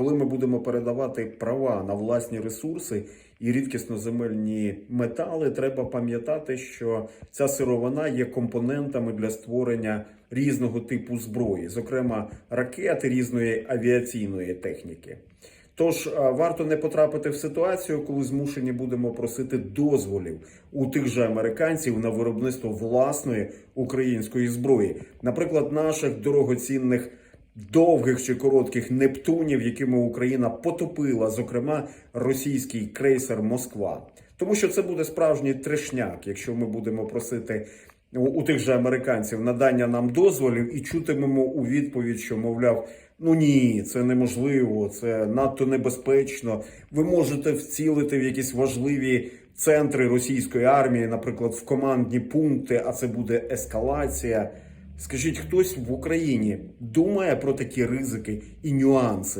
коли ми будемо передавати права на власні ресурси і рідкісноземельні метали, треба пам'ятати, що ця сировина є компонентами для створення різного типу зброї, зокрема ракети різної авіаційної техніки. Тож варто не потрапити в ситуацію, коли змушені будемо просити дозволів у тих же американців на виробництво власної української зброї, наприклад, наших дорогоцінних довгих чи коротких нептунів, якими Україна потопила, зокрема, російський крейсер Москва. Тому що це буде справжній трешняк, якщо ми будемо просити у, тих же американців надання нам дозволів і чутимемо у відповідь, що мовляв, ну ні, це неможливо, це надто небезпечно. Ви можете вцілити в якісь важливі центри російської армії, наприклад, в командні пункти, а це буде ескалація. Скажіть, хтось в Україні думає про такі ризики і нюанси?